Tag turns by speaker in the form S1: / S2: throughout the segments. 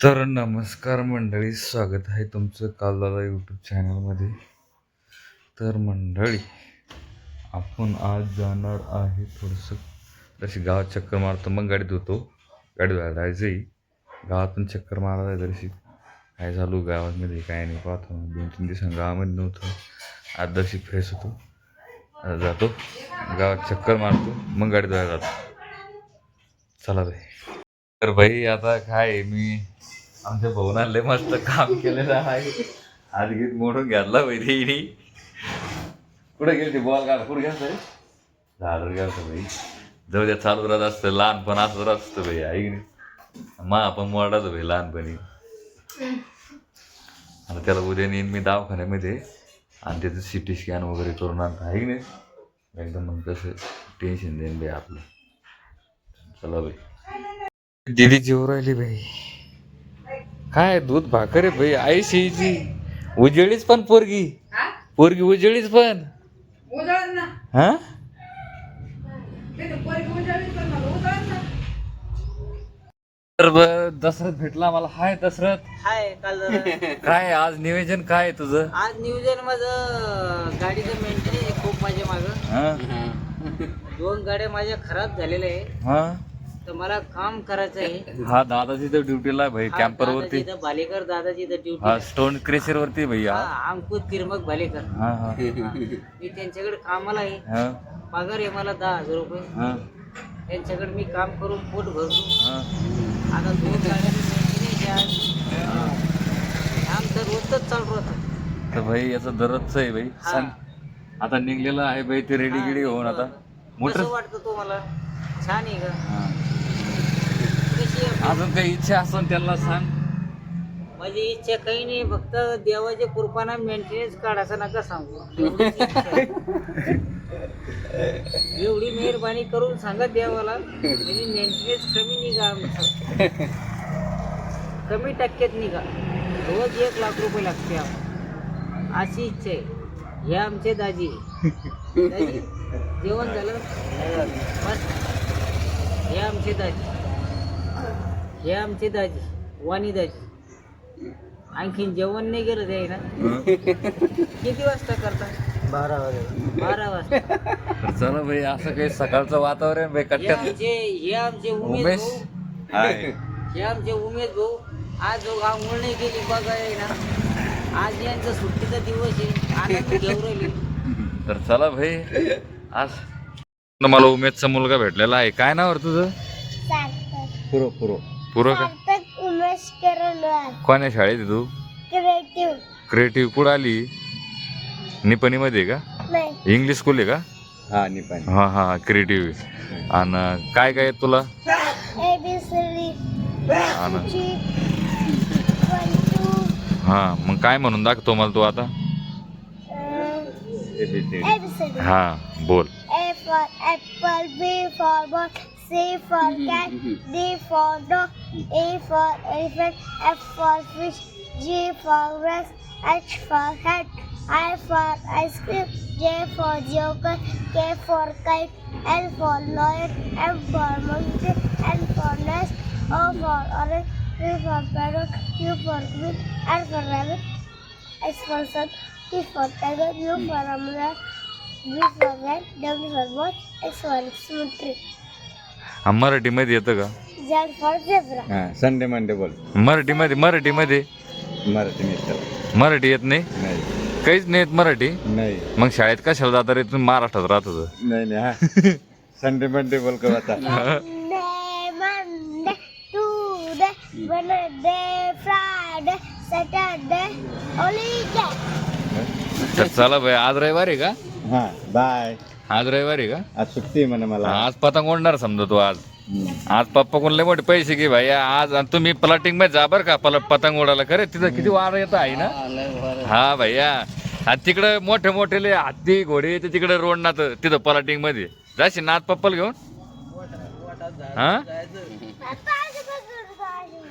S1: तर नमस्कार मंडळी स्वागत आहे तुमचं कालदादा यूट्यूब चॅनलमध्ये तर मंडळी आपण आज जाणार आहे थोडंसं तशी गावात चक्कर मारतो मग गाडीत होतो. गाडी धुवायला जायचंही गावातून चक्कर मारायला जरशी काय झालो गावामध्ये काय नाही पाहतो. दोन तीन दिवसां गावामध्ये नव्हतं. आज जशी फ्रेश होतो जातो. गावात चक्कर मारतो मग गाडी धुवायला जातो. चला बाई. तर भाई आता काय मी आमच्या भवनाले मस्त काम केलेलं आहे. आज गीत मोडून घातला भाई कुठे गेली ती बॉल काढ कुठे घ्यायचं झाडवर घ्यायचं भाई. जाऊ द्या चालू राहत असतं लहानपण असं राहत असतं भाई आई की नाही? मा आपण मोडाच भाई लहानपणी. आता त्याला उद्या नेईन मी दवाखान्यामध्ये. आणि त्याचं सी टी स्कॅन वगैरे करून आणतो आहे की नाही? एकदम मग कसं टेन्शन देईन भाई आपलं. चला भाई. दिदी जेव राहिली भाई काय दूध भाकर आहे भाई आई शिची उजळीच पण पोरगी? पोरगी उजळीच पण. हा?
S2: ते तर पोरगी उजळलीच पण मला उजळण ना.
S1: तर ब- दसरथ भेटला मला. हाय दसरथ
S3: हाय काल
S1: काय आज नियोजन काय आहे तुझं?
S3: आज नियोजन माझं गाडीचं मेंटेन आहे खूप माझ्या मागं.
S1: हा?
S3: दोन गाड्या माझ्या खराब झालेल्या आहे.
S1: हा?
S3: तर मला काम करायचं आहे
S1: हा दादाची तर ड्युटीला भाई
S3: हा,
S1: कॅम्पर वरती.
S3: इथं भालेकर दादाची इथं
S1: हा
S3: ड्युटी.
S1: स्टोन क्रेशर वरती भैया
S3: अंकुश तिरमक भालेकर
S1: हा हा.
S3: मी त्यांच्याकडे कामाला आहे.
S1: हा.
S3: पगार आहे मला दहा हजार रुपये.
S1: हा.
S3: त्यांच्याकडे मी काम करून पोट भरतो.
S1: हा.
S3: आता दोन गाड्या मेंटेन आमचं रोजच चालू राहतं.
S1: तर भाई याचं दररोजच आहे भाई.
S3: हा.
S1: सांग. आता निघलेलं आहे भाई ते रेडी गिडी होऊन आता. मोटर
S3: कसं वाटतं तुम्हाला? छान आहे
S1: हा.
S3: कशी आहे?
S1: अजून काही इच्छा असेल त्यांना सांग.
S3: माझी इच्छा काही नाही फक्त देवाच्या कृपाना मेंटेनन्स काढायचा नका सांगू. एवढीच इच्छा आहे. एवढी मेहरबानी करून सांगा देवाला म्हणजे मेंटेनन्स कमी निघा आमचं. कमी टक्क्यात निघा. रोज एक लाख रुपये लागते आम्हाला. अशी इच्छा आहे. हे आमचे दाजी दाजी जेवण झालं? बस. हे आमचे दाजी. हे आमचे दाजी. वाणी दाजी. आणखीन जेवण नाही गेलं ते ना? किती वाजता करता? बारा वाजता. बारा वाजता.
S1: तर चला भाई असं काही सकाळचं वातावरण भाई
S3: हे
S1: कट्ट्यात.
S3: आमचे हे आमचे उमेश
S1: उमेश?
S3: भाऊ
S1: हाय.
S3: हे आमचे उमेश भाऊ. आज जो आंघोळ नाही केली बघा आहे ना. आज यांचा सुट्टीचा दिवस आहे. आनंद घेऊ राहिले.
S1: तर चला भाई आज मला उमेदचा मुलगा भेटलेला आहे. काय नाव तुझं? पुरो पुरो. पुरो का?
S4: उमेश
S1: कोण्या शाळेत आहे तू?
S4: क्रिएटिव्ह
S1: क्रिएटिव्ह कुठं आली? निपणीमध्ये आहे का?
S4: नाही.
S1: इंग्लिश स्कूल आहे का?
S5: हा निपाणी.
S1: हा हा क्रिएटिव्ह आणि काय काय आहे तुला?
S4: ए बी सी डी
S1: आणि?
S4: जी वन टू
S1: हा मग काय म्हणून दाखवतो मला तू आता?
S4: ए बी सी डी
S1: हा बोल.
S4: For apple, B for ball, C for mm-hmm, cat, mm-hmm. D for dog, E for elephant, F for fish, G for grass, H for hat, I for ice cream, J for joker, K for kite, L for lion, M for monkey, N for nest, O for orange, P for parrot, Q for queen, R for rabbit, S for sun, T for tiger, U for umbrella,
S1: हा, मराठीमध्ये येतं का.
S5: हा Sunday Monday बोल.
S1: मराठीमध्ये मराठीमध्ये?
S5: Marathi mister
S1: Marathi येत नाही?
S5: नाही.
S1: काहीच नाही येत मराठी?
S5: नाही.
S1: मग शाळेत कशाला जाता रे? तुम्ही महाराष्ट्रात राहत होतं
S5: नाही नाही हा. संडे मंडे बोल का आता.
S4: Monday, Monday, Tuesday, Wednesday, Friday, Saturday, holiday.
S1: तर चला भाई आज रविवार आहे का?
S5: हा बाय
S1: आज रविवार का?
S5: आज सुट्टी आहे म्हणे मला.
S1: आज पतंग ओढणार समजा तू आज. आज पप्पा कोण लय मोठे पैसे घे भाई. आज आणि तुम्ही प्लॉटिंगमध्ये जा बरं का पल पतंग उडायला. खरे तिथं किती वार येत आहे ना? हा भैया. आणि तिकडं मोठे मोठे हत्ती घोडे ते तिकडे रोड ना तिथं पलाटिंगमध्ये. जाशील ना आज पप्पाला घेऊन? हा?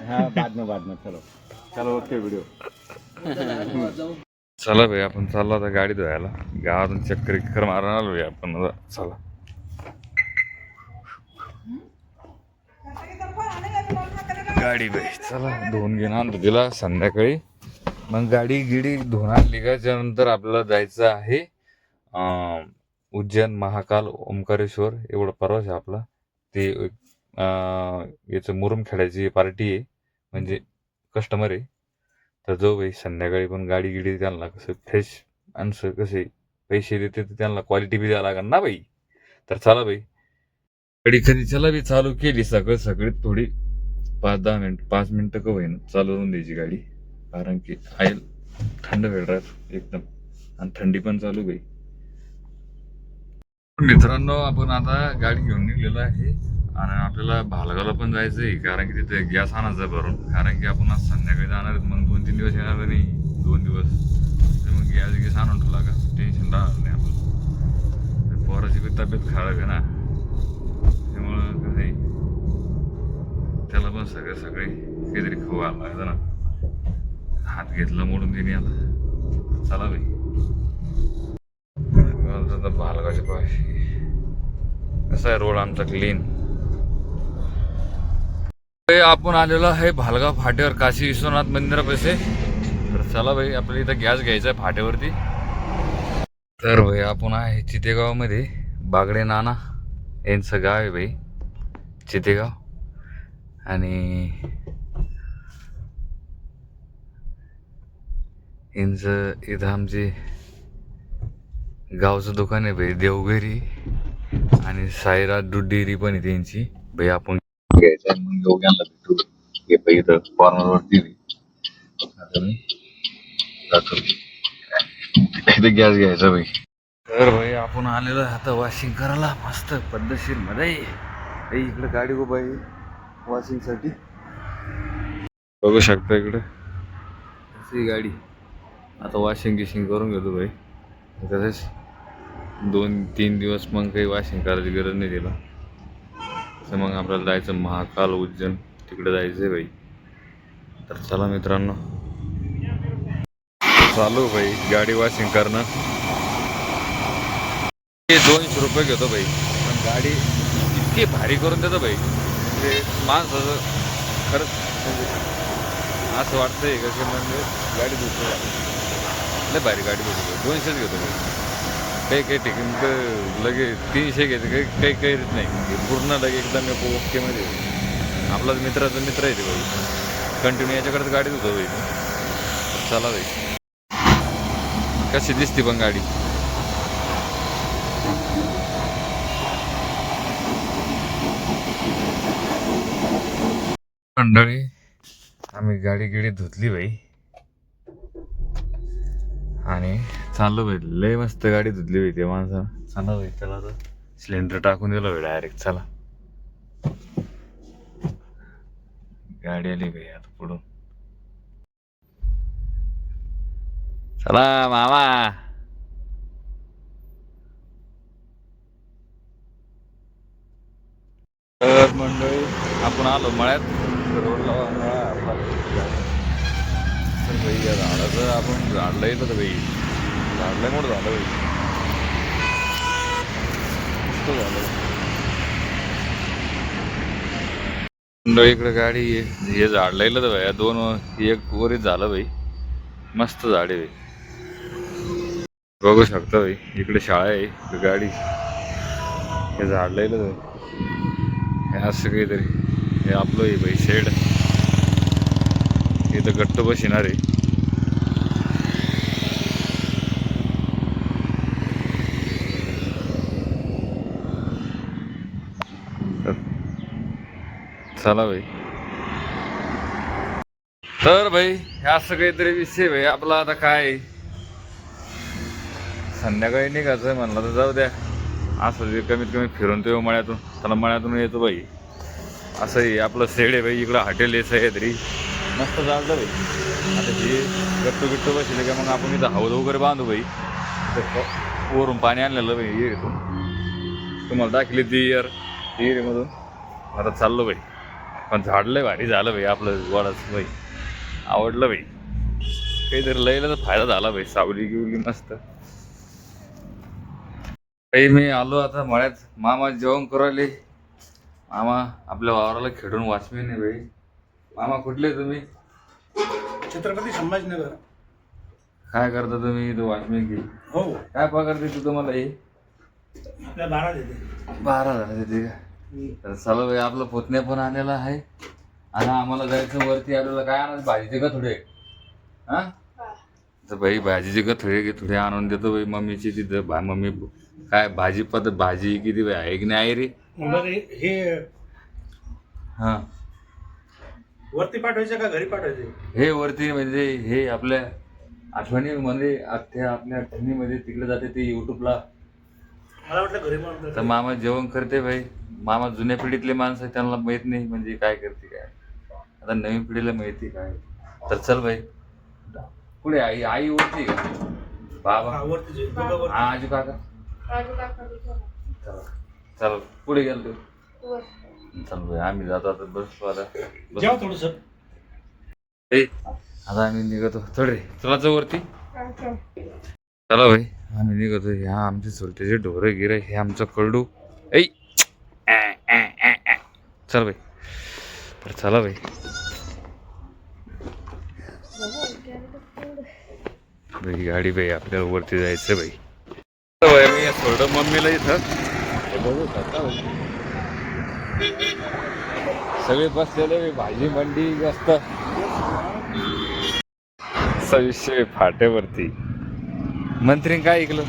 S5: हा बाद में बाद में चलो. चलो ओके व्हिडिओ
S1: चला भाई आपण चाललो आता गाडी धुवायला. गावातून चक्कर विक्कर मारून आलो भाई आपण आता. चला. गाडी बाई चला धुवून घेऊन आणतो तिला संध्याकाळी. मग गाडी गिडी धुवून आणली का? त्यानंतर आपल्याला जायचं आहे उज्जैन महाकाल ओंकारेश्वर. एवढा प्रवास आहे आपला. ते याचं मुरुम खेळायची पार्टी आहे. म्हणजे कस्टमर आहे. तर जो बाई संध्याकाळी पण गाडी गिडी त्यांना कसं फ्रेश माणसं कसे पैसे देते तर त्यांना क्वालिटी बी द्यावं लागेल ना बाई. तर चला बाई. गाडी खरी चला बी चालू केली. सगळं सगळी थोडी पाच दहा मिनिट पाच मिनटं का होईन चालू होऊन द्यायची गाडी. कारण की आहे थंड वेळ राहत एकदम. आणि थंडी पण चालू बाई. मित्रांनो आपण आता गाडी घेऊन निघलेलो आहे. आणि आपल्याला भालगावला पण जायचं आहे कारण की तिथे गॅस आणायचा भरून. कारण की आपण आज संध्याकाळी जाणार मग दोन तीन दिवस येणार नाही. दोन दिवस. तर मग गॅस गॅस आणून ठेवला का टेन्शन राहणार नाही आपलं. पोराची पण तब्येत खराब आहे ना. त्यामुळं कसं आहे त्याला पण सगळे सगळे काहीतरी खाऊ आला लागतं ना. हात घेतला मोडून तिने आला चला बाई. भालगावच्या पाशी. कसा आहे रोड आमचा क्लीन आपण आलेलो आहे भालगाव फाट्यावर काशी विश्वनाथ मंदिरापाशी तर चला भाई आपल्याला इथं गॅस घ्यायचा आहे फाट्यावरती. तर भाई आपण आहे चितेगावमध्ये. बागडे नाना यांचं गाव आहे भाई चितेगाव. आणि यांचं इथं आमचे गावचं दुकान आहे भाई देवघेरी. आणि साईराज दूध डेअरी पण आहे त्यांची. भाई आपण घ्यायचं आहे मग योग्यांना भेटू हे। आता मी जातो इथे गॅस घ्यायचा भाई? तर भाई आपण आलेलो आहे आता वॉशिंग करायला. मस्त पद्धतशीरमध्ये. भाई इकडे गाडी उभा आहे वॉशिंगसाठी. बघू शकता इकडे. अशी गाडी. आता वॉशिंग गिशिंग करून घेतो भाई. तसेच दोन तीन दिवस मग काही वॉशिंग करायची गरज नाही तिला. तर मग आपल्याला जायचं महाकाल उज्जैन. तिकडे जायचं आहे भाई तर चला मित्रांनो. चालू भाई गाडी वॉशिंग करणं. ते दोनशे रुपये घेतो भाई पण गाडी इतकी भारी करून देतो भाई ते म्हणजे माणसाचं खरंच म्हणजे असं वाटतंय का की म्हणजे गाडी धुतो लय भारी गाडी भेटतो दोनशेच घेतो भाई काही काही ठिकाणी लगेच लगे तीनशे घेते काही काही काही नाही. म्हणजे पूर्ण लगे एकदम एक ओकेमध्ये. आपलाच मित्राचा मित्र आहे ते भाई. कंटिन्यू याच्याकडेच गाडी होतो भाई. चला भाई. कशी दिसते पण गाडी. मंडळी आम्ही गाडी गिडी धुतली बाई आणि चाललो भाई लय मस्त गाडी धुतली भाई ते माणसं. चला भाई त्याला आता सिलेंडर टाकून दिलं भाई डायरेक्ट चला. गाडी आली भाई आता पुढून. चला मामा. तर मंडळी आपण आलो मळ्यात. रोडला मळा. तर भाई या झाडाचं आपण झाड लय तर भाई झाड लय मोठं झालं भाई मस्त झालं मंडळी इकडे गाडी हे झाड लायलं तर भाई दोन एक वरीच झालं भाई मस्त झाड आहे भाई बघू शकता भाई इकडे शाळा आहे इकडे गाडी हे झाड लायलं तर भाई. हे असं काहीतरी हे आपलं आहे भाई शेड इथं गट्ट बसणार आहे. तर चला भाई तर भाई हे असं काहीतरी विषय भाई आपला आता काय? आहे? संध्याकाळी निघायचं म्हणलं तर जाऊ द्या. असं जे कमीत कमी फिरून तो मळ्यातून. त्याला मळ्यातून येतो बाई. असं आपलं सेड आहे बाई इकडं हॉटेल आहे सह्याद्री. मस्त चालतं बाई आता जे गट्टू गिट्टू बसले का मग आपण इथं हौद वगैरे बांधू बाई. तर वरून पाणी आणलेलं बाई येतून तुम्हाला दाखली ती इयर विहिरीमधून आता चाललो बाई. पण झाडलंय भारी झालं बाई आपलं वडाच बाई. आवडलं बाई. काहीतरी लयला तर फायदा झाला बाई सावली गिवली मस्त. काही मी आलो आता मळ्यात. मामा जेवण करायले. मामा आपल्या वावराला खेळून वाचवे नाही बाई. मामा कुठले तुम्ही?
S6: छत्रपती संभाजीनगर.
S1: काय करता तुम्ही? इथं की
S6: हो.
S1: काय पगार देते तुम्हाला हे?
S6: आपल्या बारा देते.
S1: बारा हजार देते का? तर चला भाई आपलं पुतण्या पण आलेला आहे. आणि आम्हाला जायचं वरती आलेलं काय आणायचं? भाजीचे का थोडे? हा? तर भाई भाजीचे का थोडे की थोडे आणून देतो भाई मम्मीची तिथं. भा मम्मी काय भाजी पद्धत भाजी किती बाई आहे की नाही आहे रे
S6: बरं हे हा. वरती पाठवायचे का घरी पाठवायचे?
S1: हे वरती म्हणजे हे आपल्या आठवणीमध्ये त्या आपल्या आठवणीमध्ये तिकडे जाते ते युट्यूबला
S6: मला वाटलं घरी म्हणून
S1: तर मामा जेवण करते भाई. मामा जुन्या पिढीतले माणसं आहेत, त्यांना माहीत नाही म्हणजे काय करते काय. आता नवीन पिढीला माहिती काय. तर चल भाई. पुढे आई आई वरती का? बाबा.
S6: हा, वरती जे- दोघं वरती.
S1: हा आजू काका. चला. चल पुढे गेलो तू चल भाई आम्ही जातो आता बसतो आता बस.
S6: जेवा थोडस.
S1: ए, आता आम्ही निघतो. थोडे चला वरती चला भाई. आम्ही निघतो ह्या आमचे चुलतेचे ढोरं गिरं हे आमचं करडू ऐ. ऍ. चल भाई. तर चला भाई. भाई गाडी भाई आपल्याला वरती जायचं भाई. चला भाई मी सोडलं मम्मीला इथं. हे बघू आता. सगळे बसलेले भाजी मंडी जास्त सविशे फाट्यावरती. मंत्री काय ऐकलं?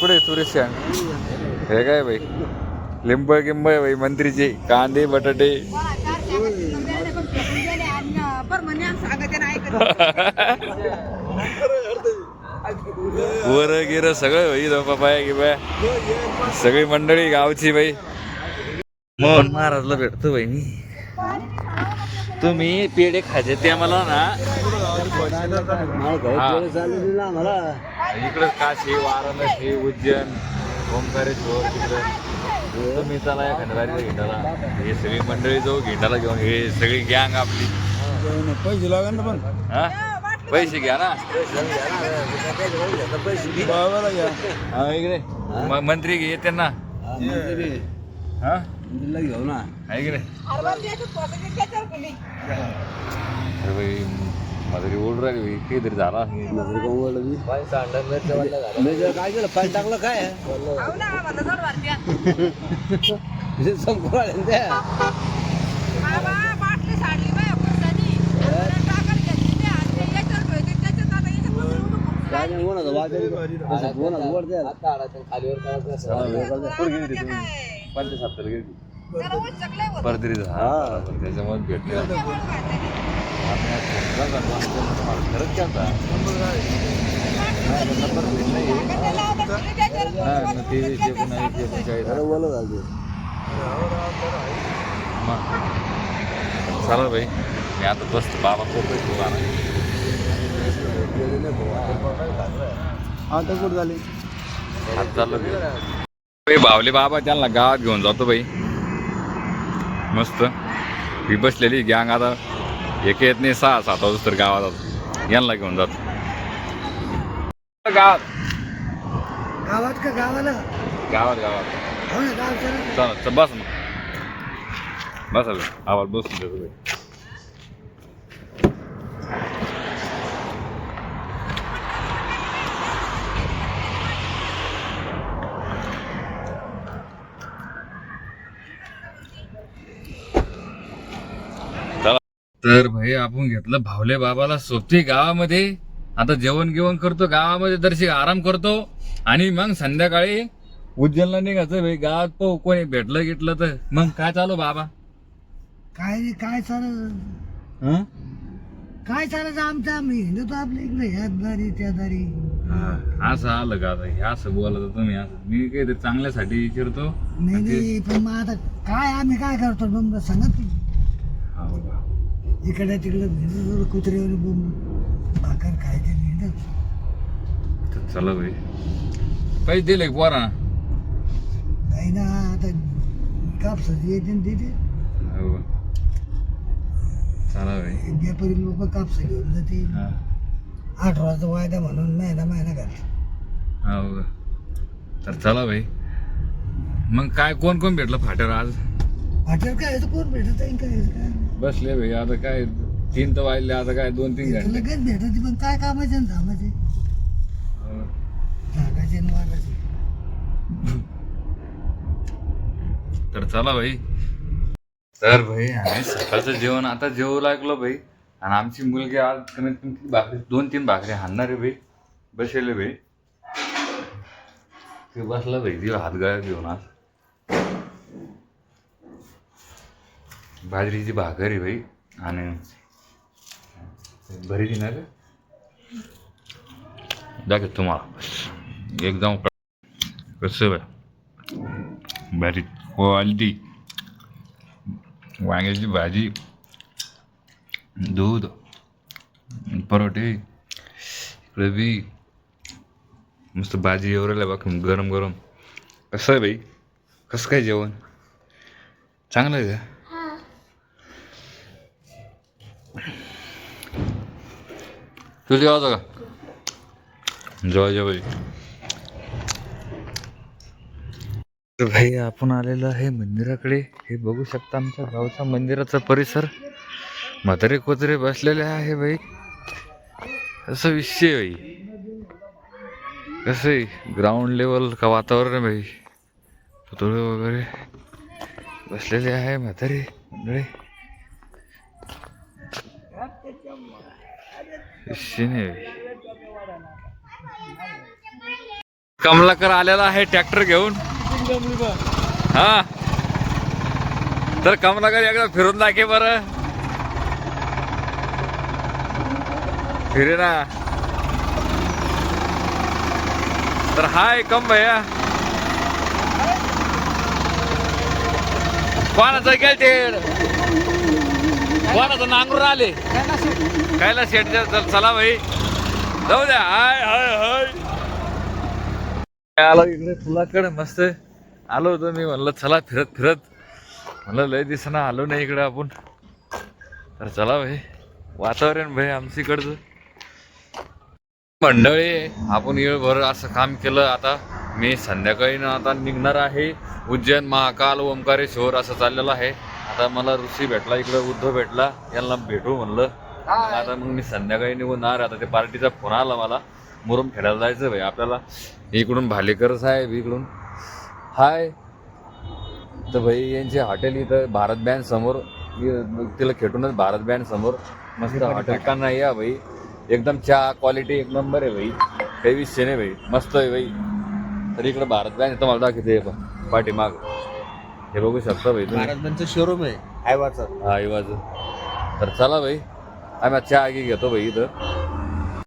S1: पुढे टुरिस्ट हे काय भाई? लिंब गिंब आहे भाई मंत्रीचे कांदे बटाटे. वर गिर सगळं भाई पापाया गिपाया सगळी मंडळी गावची बाई. मोहन महाराजला भेटतो बाई मी तुम्ही पेढे खायचे ते मला ना. इकडे काशी वाराणसी उज्जैन ओंकारेश्वर तिकडे. तुम्ही चला या खंडराच्या घेंडाला हे सगळी मंडळी जाऊ घेंडाला घेऊन. हे सगळी गँग आपली.
S6: पैसे लागेल ना पण.
S1: हा? पैसे घ्या ना.
S6: बाबाला घ्या.
S1: हा इकडे. म- मंत्री घे त्यांना हा
S6: घेऊ ना.
S1: आहे की नाही अरे बाई माझरी ओढ राहिली बाई काहीतरी झाला.
S6: काय केलं पाय टाकलं काय?
S1: पंचसत्तर गेली परतरी त्याच्यामुळे भेटले आम्ही आज फोन करतो आमच्या मला खरंच केलता नंबर भेटला हा मग ते विषय पण आहे ते पण काही मग. चला भाई मी आता बसतो. बाबा आणा
S6: आता कुठं झाली?
S1: हात चाललो भाई बावले बाबा त्यांना गावात घेऊन जातो भाई मस्त. ही बसलेली गँग आता. एक येत नाही सहा सात वाजता तर गावात यांना घेऊन जातो. गावात.
S2: गावात का गावाला?
S1: गावात गावात.
S2: चला
S1: बस मग. बसा आवाज बसून देतो तर भाई आपण घेतलं भावले बाबाला सोबती गावामध्ये. आता जेवण गिवण करतो गावामध्ये दर्शक आराम करतो. आणि मग संध्याकाळी उज्जैनला निघायचं भाई गावात पाहू कोणी भेटलं गिटलं तर. मग काय चालू बाबा?
S2: काय रे काय चालत
S1: हं?
S2: काय चालायचं आमचं? आम्ही हिंदू आपल्या इकडे ह्या दारी त्या दारी.
S1: हा, असं आलं का आता? हे असं बोलत तुम्ही असं. मी काहीतरी चांगल्यासाठी विचारतो.
S2: नाही नाही पण मग आता काय आम्ही काय करतो? मग सांगत की.
S1: हा बाबा.
S2: इकडे तिकडे कुत्र्यावर बोंब. भाकर खायचे नाही
S1: तर चला भाई पैसे दिले पोरा
S2: नाही ना आता कापसाची येते न देते
S1: हो. चला भाई
S2: व्यापारी लोक कापसा घेऊन जाते
S1: हा.
S2: आठ रोजाचा वायदा म्हणून महिना महिना घाल
S1: हो. का तर चला भाई मग काय कोण कोण भेटलं फाट्यावर आज?
S2: हॉटेल काय आहे तर कोण भेटत काय काय?
S1: बसले भाई आता काय तीन तर वाजले आता काय दोन तीन घंटे.
S2: लगेच भेटत पण काय कामाचे आणि धामाचे?
S1: हो.
S2: आणि
S1: तर चला भाई तर भाई आम्ही सकाळचं जेवण आता जेवू लागलो भाई आणि आमची मुलगी आज कमीत कमी किती भाकरी दोन तीन भाकरी हाणणार आहे भाई बसेले भाई ते बसला भाई ती हात गाळ्यात घेऊन आज. बाजरीची भाकर आहे भाई आणि भरी दिणार दाखव तुम्हाला. एकदम कसं भाई भारी क्वालिटी वांग्याची भाजी दूध परोठे इकडे बी मस्त भाजी एवढं बाकी गरम गरम कसं आहे बाई? कसं काय जेवण? चांगलं आहे का? तुझं जेवायचं का जेवा जेवा बाई तर भाई आपण आलेलो आहे मंदिराकडे. हे बघू शकता आमच्या गावच्या मंदिराचा परिसर. म्हातारे कोतरे बसलेले आहे भाई. असं विषय भाई कसं आहे? ग्राउंड लेवल का वातावरण आहे भाई? पुतळे वगैरे बसलेले आहे म्हातारे मंडळी. शिने कमलाकर आलेला आहे ट्रॅक्टर घेऊन. हा. तर कमलाकर एकदा फिरून दाखे बर. फिरे ना तर हाय कम भैया. कोणाचं गेल कोणाचं नांगरून आले? कायला शेट चल चला भाई. जाऊ द्या. हाय हाय हाय. आलो इकडे फुलाकडे मस्त आलो होतो मी म्हणलं चला फिरत फिरत. म्हणलं लय दिसना आलो नाही इकडे आपण. तर चला भाई. वातावरण भाई आमच्या इकडचं मंडळी आपण येळभर असं काम केलं आता. मी संध्याकाळी ना आता निघणार आहे. उज्जैन महाकाल ओंकारेश्वर असं चाललेलं आहे. आता मला ऋषी भेटला इकडं उद्धव भेटला यांना भेटू म्हणलं. आता मग मी संध्याकाळी निघून आता ते पार्टीचा फोन आला मला. मुरुम खेळायला जायचं भाई. आपल्याला इकडून भालेकर साहेब इकडून. हाय. तर भाई यांचे हॉटेल इथं भारत बँड समोर. तिला खेटूनच भारत बँड समोर. मस्त हॉटेल. का नाही या भाई. एकदम चहा क्वालिटी एक नंबर आहे भाई. काही विषय नाही भाई. मस्त आहे भाई. तर इकडे भारत बँड तुम्हाला दाखवते पाठीमाग. हे बघू शकता भाई तुम्ही.
S5: महाराजांचं शोरूम आहे आयवाचं
S1: हा तर चला भाई आम्ही चहा आगी घेतो भाई इथं.